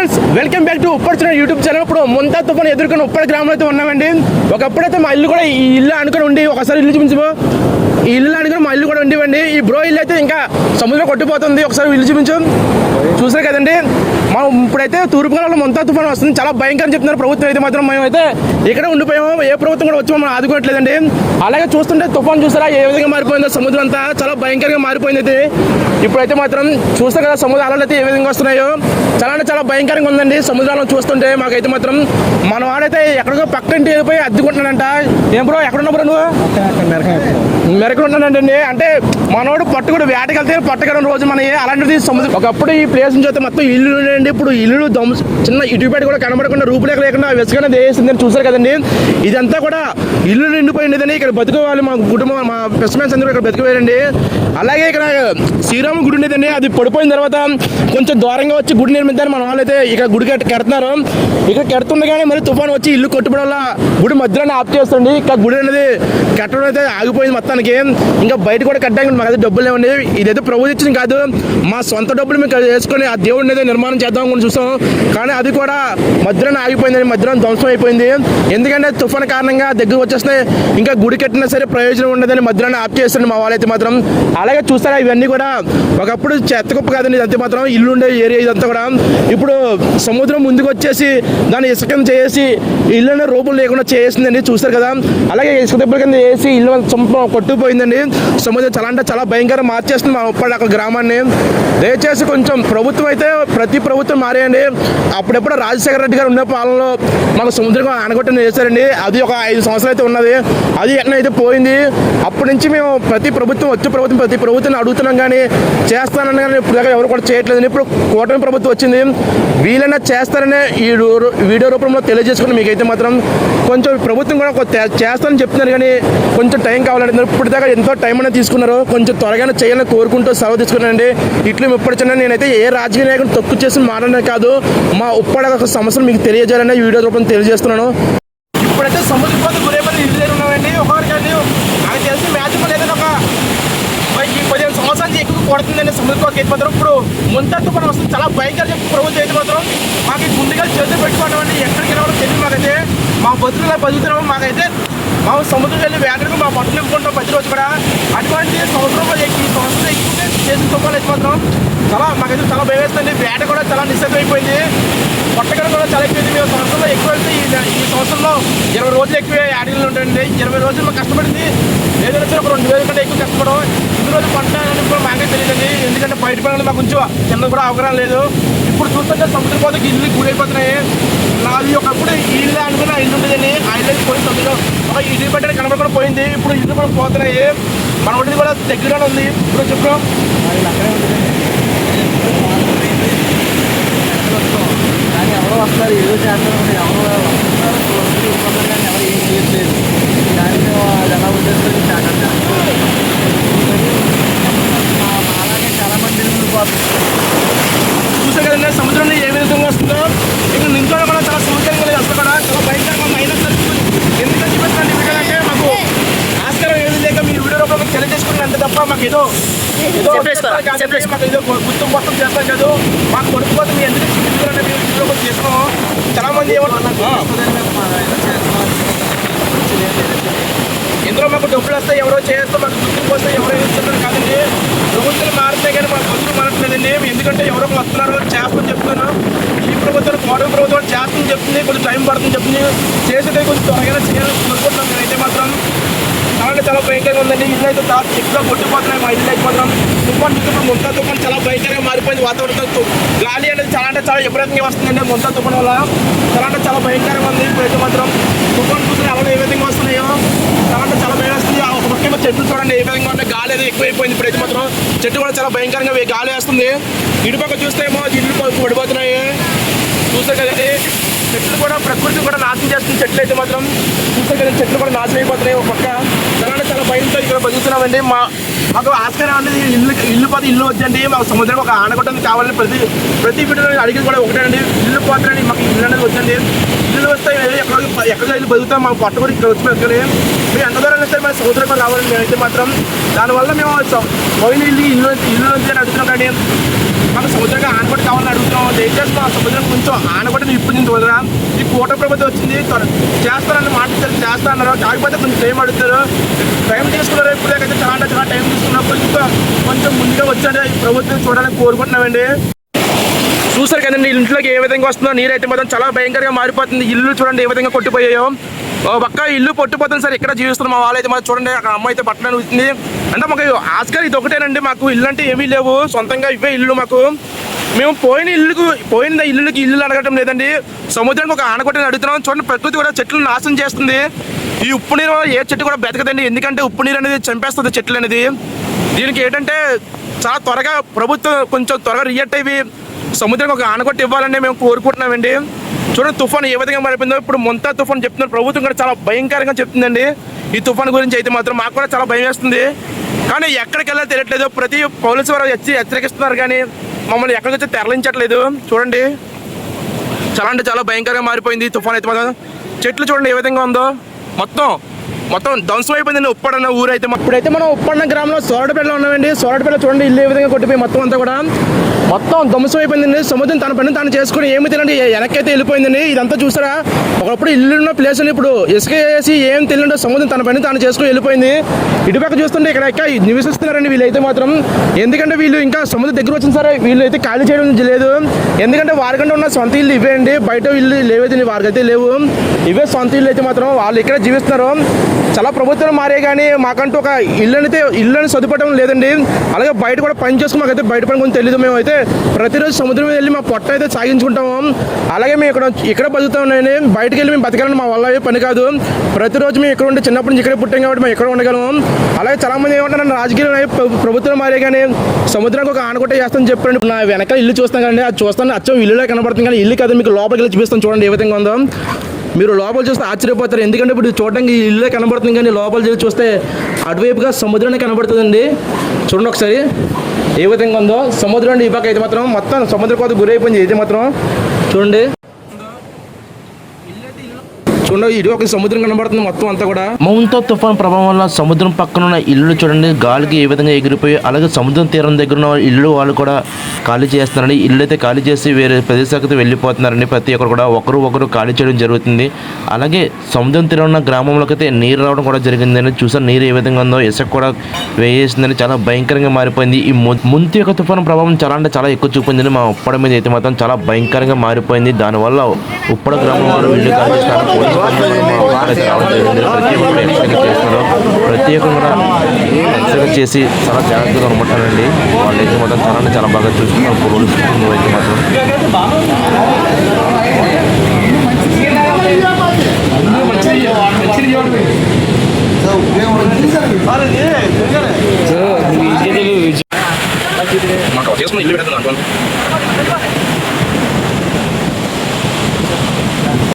Friends welcome back to ఉప్పర్చున్న YouTube channel. ఇప్పుడు ముంతా తుఫాన్ ఎదుర్కొని ఉప్పటి గ్రామంలో అయితే ఉన్నామండి. ఒకప్పుడైతే మా ఇల్లు కూడా ఈ ఇల్లు అనుకుని ఉండి ఒకసారి ఇల్లు చూపించము ఈ ఇల్లు అడిగిన మా ఇల్లు కూడా ఉండివ్వండి. ఈ బ్రో ఇల్లు అయితే ఇంకా సముద్రం కొట్టిపోతుంది ఒకసారి ఇల్లు చూపించు. చూసారు కదండి? మనం ఇప్పుడైతే తూర్పుగోళంలో ముంతా తుఫాన్ వస్తుంది. చాలా భయంకరం చెప్తున్నారు ప్రభుత్వం. అయితే మాత్రం మేము అయితే ఇక్కడ ఉండిపోయాము. ఏ ప్రభుత్వం కూడా వచ్చి మనం ఆదుకోవట్లేదండి. అలాగే చూస్తుంటే తుఫాన్ చూసారా? ఏ విధంగా మారిపోయిందో సముద్రం అంతా. చాలా భయంకరంగా మారిపోయింది అయితే. ఇప్పుడైతే మాత్రం చూస్తే కదా సముద్ర అలలు అయితే ఏ విధంగా వస్తున్నాయో. చాలా అంటే చాలా భయంకరంగా ఉందండి. సముద్రాలను చూస్తుంటే మాకైతే మాత్రం మన వాడైతే ఎక్కడికో పక్కింటి వెళ్ళిపోయి అద్దుకుంటున్నాడంట. ఏం బ్రో ఎక్కడున్నా బ్రో నువ్వు? మెరకు ఉన్నానండి అంటే మనోడు పట్టుకుడు వేటకి వెళ్తే రోజు మన అలాంటిది సముద్రం ఒకప్పుడు ఈ ప్లేస్ నుంచి అయితే మొత్తం ఇల్లు ఉండండి ఇప్పుడు ఇల్లు దమ్ చిన్న ఇటుపేట కూడా కనబడకుండా రూపులేఖ లేకుండా వెసుకనే వేసిందని చూసారు కదండి. ఇదంతా కూడా ఇల్లు నిండిపోయిందని ఇక్కడ బతుకోవాలి మా కుటుంబం మా పెస్మెన్స్ అందరూ ఇక్కడ బతికిపోయారండి. అలాగే ఇక్కడ శ్రీరామ గుడి ఉండేదండి. అది పడిపోయిన తర్వాత కొంచెం దూరంగా వచ్చి గుడి నిర్మిద్దాన్ని మన వాళ్ళు అయితే ఇక్కడ గుడి కట్ కడుతున్నారు. ఇక్కడ కడుతుండగానే మరి తుఫాన్ వచ్చి ఇల్లు కొట్టుబడి వల్ల గుడి మధ్యలోనే ఆప్ చేస్తుంది ఇక్కడ గుడి అనేది కట్టడం అయితే ఆగిపోయింది మొత్తం. మొత్తానికి ఇంకా బయట కూడా కట్టడానికి మాకు అయితే డబ్బులు లేవండి ఇదైతే ప్రభుత్వం ఇచ్చింది కాదు. మా సొంత డబ్బులు మేము వేసుకొని ఆ దేవుడిని అయితే నిర్మాణం చేద్దాం అనుకుని చూసాం. కానీ అది కూడా మధ్యలోనే ఆగిపోయింది మధ్యలో ధ్వంసం అయిపోయింది. ఎందుకంటే తుఫాన్ కారణంగా దగ్గర వచ్చేస్తే ఇంకా గుడి కట్టినా సరే ప్రయోజనం ఉండదని మధ్యలోనే ఆప్ చేస్తుంది మా వాళ్ళైతే మాత్రం. అలాగే చూస్తారా ఇవన్నీ కూడా ఒకప్పుడు చెత్త కుప్ప కాదండి ఇదంతా మాత్రం. ఇల్లు ఉండే ఏరియా ఇదంతా కూడా. ఇప్పుడు సముద్రం ముందుకు వచ్చేసి దాన్ని ఇసుకం చేసి ఇల్లు రూపం లేకుండా చేసిందండి. చూస్తారు కదా. అలాగే ఇసుక దెబ్బల కింద వేసి ఇల్లు సొంప కొట్టుకుపోయిందండి. సముద్రం చాలా అంటే చాలా భయంకరంగా మార్చేస్తుంది మా ఉప్పటి అక్కడ గ్రామాన్ని. దయచేసి కొంచెం ప్రభుత్వం అయితే ప్రతి ప్రభుత్వం మారేయండి. అప్పుడెప్పుడు రాజశేఖర రెడ్డి గారు ఉన్న పాలనలో మాకు సముద్రం ఆనగొట్టని చేశారండి. అది ఒక ఐదు సంవత్సరాలు అయితే ఉన్నది. అది ఎట్లయితే పోయింది? అప్పటి నుంచి మేము ప్రతి ప్రభుత్వం వచ్చే ప్రభుత్వం ప్రతి ప్రభుత్వం అడుగుతున్నాం కానీ చేస్తానని కానీ ఇప్పుడు దాకా ఎవరు కూడా చేయట్లేదు ఇప్పుడు కూటమి ప్రభుత్వం వచ్చింది. వీలైనా చేస్తారనే ఈ రూ- వీడియో రూపంలో తెలియజేసుకుని మీకైతే మాత్రం కొంచెం ప్రభుత్వం కూడా చేస్తానని చెప్తున్నారు కానీ కొంచెం టైం కావాలంటున్నారు ఇప్పుడు ఎంతో టైం అనేది తీసుకున్నారు కొంచెం త్వరగానే చేయాలని కోరుకుంటూ సెలవు తీసుకున్నానండి. ఇట్లు ఇప్పటి చిన్న నేనైతే ఏ రాజకీయ నాయకుడు తక్కువ చేసి మాట్లాడనే కాదు మా ఉప్పడ ఒక సమస్యలు మీకు తెలియజేయాలని వీడియో రూపంలో తెలియజేస్తున్నాను. ఇప్పుడైతే సముద్ర పోతే గురేపల్లి ఇల్లు దగ్గర ఉన్నామండి. ఒకరికండి నాకు తెలిసి మ్యాచ్ పని ఏదైనా ఒక పదిహేను సంవత్సరాలు ఎక్కువ కొడుతుందండి సముద్రకోకి అయితే మాత్రం. ఇప్పుడు ముంతట్టు మనం వస్తుంది. చాలా భయంకర ప్రభుత్వం అయితే మాత్రం మాకు ముందుగా చేతులు పెట్టుకోవడం అండి. ఎక్కడికి వెళ్ళాలో తెలియదు మాకైతే. మా బతుకులా బతుకుతున్నాము మాకైతే సముద్రం వెళ్ళి వేటకు మా పట్టు నింపుకుంటాం ప్రతి రోజు కూడా. అటువంటి సముద్రంలో ఎక్కి ఈ సంవత్సరం ఎక్కువ చేసిన తుఫాన్ అయితే మాత్రం చాలా మాకైతే చాలా భయం వేస్తుంది. వేట కూడా చాలా నిశ్శబ్దం అయిపోయింది పొట్టగడ కూడా చాలా ఎక్కువైంది మేము సంవత్సరంలో ఎక్కువ వెళ్తే ఈ సంవత్సరంలో ఇరవై రోజులు ఎక్కువ యాడిలు ఉంటాయండి ఇరవై రోజులు మాకు కష్టపడింది. ఏదైనా సరే ఒక రెండు వేల కంటే ఎక్కువ కష్టపడం ఇన్ని రోజులు పంట అని కూడా మాకే తెలియదండి. ఎందుకంటే బయట పనులు మాకు కొంచెం కింద కూడా అవగాహన లేదు. ఇప్పుడు చూస్తుంటే సముద్ర పోతకి ఇల్లు గురైపోతున్నాయి నాది ఒకప్పుడు ఇల్లు అనుకున్న ఇల్లు ఉండేదని ఆ ఇల్లు పోయింది సముద్రం ఒక ఇల్లు పెట్టడం కనబడకుండా పోయింది. ఇప్పుడు ఇల్లు కూడా పోతున్నాయి. మన ఒంటిది కూడా దగ్గరలో ఉంది. ఇప్పుడు చెప్పు కానీ ఎవరో వస్తారు ఏదో చేస్తారు ఎవరో వస్తున్నారు ఎవరు ఏం చేయట్లేదు. దానికి అది ఎలా ఉండేది అలాగే చాలా మంది ఉండిపోతుంది చూసే కదండి సముద్రంలో ఏ విధంగా వస్తుందో ఇక నించోడం కూడా చాలా సముద్రంగా లేదు అసలు కూడా చాలా భయంకరంగా అయినా సరే ఎందుకని చెప్పేసి ఎందుకంటే మాకు ఆస్కారం ఏది లేక మీ వీడియో అంతే తప్ప మాకు ఏదో ఏదో. మాకు ఏదో గుర్తు మొత్తం చేస్తాం కాదు మాకు కొడుకుపోతే మీ ఎందుకు కూడా చేస్తున్నాము చాలా మంది ఇందులో మాకు డబ్బులు వస్తాయి ఎవరో చేస్తాం మాకు గుర్తింపు వస్తాయి ఎవరో ఇస్తున్నారు కాదండి ప్రభుత్వం మారితే కానీ మాకు గుర్తు మారట్లేదండి ఎందుకంటే ఎవరో వస్తున్నారు చేస్తామని చెప్తాను ఈ ప్రభుత్వం కోటమి ప్రభుత్వం చేస్తామని చెప్తుంది కొంచెం టైం పడుతుంది చెప్తుంది చేసేది కొంచెం త్వరగా చేయాలని కోరుకుంటున్నాం నేనైతే మాత్రం చాలా చాలా భయంకరంగా ఉందండి. ఇల్లు అయితే చాలా కొట్టిపోతున్నాయి మా ఇల్లు అయితే మాత్రం తుఫాన్ చుట్టూ ముంత తుఫాన్ చాలా భయంకరంగా మారిపోయింది వాతావరణం గాలి అనేది చాలా అంటే చాలా విపరీతంగా వస్తుందండి. ముంత తుఫాన్ వల్ల చాలా అంటే చాలా భయంకరంగా ఉంది. ఇప్పుడైతే మాత్రం తుఫాన్ చూసిన ఎవరు ఏ విధంగా వస్తున్నాయో చాలా అంటే చాలా భయం వస్తుంది. ఆ ఒక చెట్లు చూడండి ఏ విధంగా ఉంటే గాలి అనేది ఎక్కువైపోయింది ఇప్పుడైతే మాత్రం. చెట్టు కూడా చాలా భయంకరంగా గాలి వేస్తుంది. ఇటుపక్క చూస్తే ఏమో ఇల్లు పడిపోతున్నాయి చూస్తే కదండి. చెట్లు కూడా ప్రకృతి కూడా నాశనం చేస్తుంది. చెట్లు అయితే మాత్రం చూస్తే కదా చెట్లు కూడా నాశనం అయిపోతున్నాయి. ఒక పక్క చాలా చాలా భయంతో ఇక్కడ బతుకుతున్నామండి. మా మాకు ఆస్కారం అనేది ఇల్లు ఇల్లు పోతే ఇల్లు వచ్చండి మాకు సముద్రం ఒక ఆనగొట్టం కావాలని ప్రతి ప్రతి వీడియో అడిగి కూడా ఒకటేనండి. ఇల్లు పోతానండి మాకు ఇల్లు అనేది వచ్చండి ఇల్లు వస్తే ఎక్కడ ఎక్కడ ఇల్లు బతుకుతాం మాకు పట్టు కూడా ఇక్కడ వచ్చి బతుకుని మీరు ఎంత దూరం సరే మన సముద్రం రావాలని మేమైతే మాత్రం దానివల్ల మేము పోయిన ఇల్లు ఇల్లు ఇల్లు వచ్చి అడుగుతున్నాం కానీ మాకు సముద్రంగా ఆనకట్ట కావాలని అడుగుతున్నాం. దయచేసి మా సముద్రం కొంచెం ఆనకట్టని ఇప్పుడు నుంచి వదరా ఈ కూట ప్రభుత్వం వచ్చింది. త్వర చేస్తారని మాట చేస్తా అన్నారు కాకపోతే కొంచెం టైం అడుగుతారు. టైం తీసుకున్నారు ఇప్పుడు? అయితే చాలా చాలా టైం తీసుకున్నారు కొంచెం కొంచెం ముందుగా వచ్చాడు ఈ ప్రభుత్వం చూడాలని కోరుకుంటున్నామండి. చూసారు కదండి ఇంట్లోకి ఏ విధంగా వస్తుందో? నీరైతే మాత్రం చాలా భయంకరంగా మారిపోతుంది. ఇల్లు చూడండి ఏ విధంగా కొట్టిపోయాయో పక్క ఇల్లు పొట్టిపోతుంది సార్ ఇక్కడ జీవిస్తున్న? మా వాళ్ళైతే మరి చూడండి అక్కడ అమ్మాయి అయితే బట్టలు ఉంటుంది అంటే మాకు ఆస్కార్ ఇది ఒకటేనండి మాకు ఇల్లు అంటే ఏమీ లేవు. సొంతంగా ఇవే ఇల్లు మాకు. మేము పోయిన ఇల్లుకు పోయిన ఇల్లుకి ఇల్లు అడగటం లేదండి. సముద్రానికి ఒక ఆనకొట్టని అడుగుతున్నాం. చూడండి ప్రకృతి కూడా చెట్లు నాశనం చేస్తుంది. ఈ ఉప్పు నీరు ఏ చెట్టు కూడా బతకదండి ఎందుకంటే ఉప్పు నీరు అనేది చంపేస్తుంది చెట్లు అనేది. దీనికి ఏంటంటే చాలా త్వరగా ప్రభుత్వం కొంచెం త్వరగా రియట్ అయ్యి సముద్రం ఒక ఆనకొట్టి ఇవ్వాలని మేము కోరుకుంటున్నామండి. చూడండి తుఫాన్ ఏ విధంగా మారిపోయిందో. ఇప్పుడు మొంతా తుఫాన్ చెప్తున్నారు. ప్రభుత్వం కూడా చాలా భయంకరంగా చెప్తుందండి. ఈ తుఫాన్ గురించి అయితే మాత్రం మాకు కూడా చాలా భయం వేస్తుంది. కానీ ఎక్కడికి తెలియట్లేదు. ప్రతి పోలీసు వారు వచ్చి హెచ్చరిస్తున్నారు కానీ మమ్మల్ని ఎక్కడికి వచ్చి తెరలించట్లేదు. చూడండి. చాలా అంటే చాలా భయంకరంగా మారిపోయింది ఈ తుఫాన్ అయితే మాత్రం. చెట్లు చూడండి ఏ విధంగా ఉందో. మొత్తం మొత్తం ధ్వంసం అయిపోయిందండి ఉప్పడన్న ఊరు అయితే ఇప్పుడైతే మనం ఉప్పడన్న గ్రామంలో సోరడపేటలో ఉన్నామండి. సోరడపేట చూడండి ఇల్లు ఏ విధంగా కొట్టిపోయి మొత్తం అంతా కూడా. మొత్తం ధ్వంసం అయిపోయిందండి సముద్రం తన పని తాను చేసుకుని ఏమి తినండి? వెనక్కి వెళ్ళిపోయిందండి. ఇదంతా చూసారా? ఒకప్పుడు ఇల్లున్న ప్లేస్ ఇప్పుడు. ఇసుక వేసి ఏం తెలియదు సముద్రం తన పని తాను చేసుకుని వెళ్ళిపోయింది. ఇటుపక్క చూస్తుంటే ఇక్కడ ఎక్క నివసిస్తున్నారండి వీళ్ళైతే మాత్రం. ఎందుకంటే వీళ్ళు ఇంకా సముద్రం దగ్గర వచ్చిన సరే. వీళ్ళు అయితే ఖాళీ చేయడం లేదు. ఎందుకంటే వారికంటే ఉన్న సొంత ఇల్లు ఇవే అండి. బయట ఇల్లు లేవైతే వారికైతే లేవు. ఇవే సొంత ఇల్లు అయితే మాత్రం వాళ్ళు ఇక్కడ జీవిస్తున్నారు. చాలా ప్రభుత్వం మారే కానీ మాకంటూ ఒక ఇల్లు అయితే ఇల్లు అని సదుపడం లేదండి. అలాగే బయట కూడా పని చేసుకుని మాకైతే బయట పని కొంచెం తెలియదు మేము అయితే ప్రతిరోజు సముద్రం మీద వెళ్ళి మా పొట్ట అయితే సాగించుకుంటాము. అలాగే మేము ఇక్కడ ఇక్కడ బతుకుతామని బయటకు వెళ్ళి మేము బతకాలని మా వల్ల పని కాదు. ప్రతిరోజు మేము ఇక్కడ ఉండి చిన్నప్పటి నుంచి ఇక్కడే పుట్టాం కాబట్టి మేము ఇక్కడ ఉండగలము. అలాగే చాలా మంది ఏమంటారు నన్ను రాజకీయాలు ప్రభుత్వం మారే కానీ సముద్రానికి ఒక ఆనకొట్ట చేస్తాను చెప్పండి నా వెనక ఇల్లు చూస్తాం కదండి. అది చూస్తాను అచ్చం ఇల్లులా కనబడుతుంది కానీ ఇల్లు కదా మీకు లోపలికి వెళ్ళి చూపిస్తాను చూడండి ఏ విధంగా ఉందో. మీరు లోపల చూస్తే ఆశ్చర్యపోతారు. ఎందుకంటే ఇప్పుడు చూడడానికి ఇల్లే కనబడుతుంది కానీ లోపల చూస్తే అటువైపుగా సముద్రమే కనబడుతుందండి. చూడండి ఒకసారి. ఏ విధంగా ఉందో? సముద్రం ఈ పక్క అయితే మాత్రం. మొత్తం సముద్ర కోత గురైపోయింది. అయితే మాత్రం చూడండి. చూడండి ఇటు ఒక సముద్రం కనబడుతుంది మొత్తం అంతా కూడా. మౌంతో తుఫాన్ ప్రభావం వల్ల సముద్రం పక్కన ఉన్న ఇల్లు చూడండి గాలికి ఏ విధంగా ఎగిరిపోయి అలాగే సముద్రం తీరం దగ్గర ఉన్న ఇల్లు వాళ్ళు కూడా ఖాళీ చేస్తున్నారండి. ఇల్లు అయితే ఖాళీ చేసి వేరే ప్రదేశాలకు వెళ్ళిపోతున్నారండి. ప్రతి ఒక్కరు కూడా ఒకరు ఒకరు ఖాళీ చేయడం జరుగుతుంది. అలాగే సముద్రం తీరం ఉన్న గ్రామంలోకి అయితే నీరు రావడం కూడా జరిగిందని చూసారు నీరు ఏ విధంగా ఉందో ఇసుక కూడా వేయేసిందని చాలా భయంకరంగా మారిపోయింది. ఈ ముందు ముంతి యొక్క తుఫాను ప్రభావం చాలా అంటే చాలా ఎక్కువ చూపించింది. మా ఉప్పడ మీద అయితే మాత్రం చాలా భయంకరంగా మారిపోయింది. దానివల్ల ఉప్పడ గ్రామం వాళ్ళు వెళ్ళి ఖాళీ చేస్తారు చేస్తున్నారు కూడా చేసి చాలా జాగ్రత్తగా అనమాటారండి వాళ్ళు అయితే మాత్రం చాలా చాలా బాగా చూసుకున్నారు అయితే మాత్రం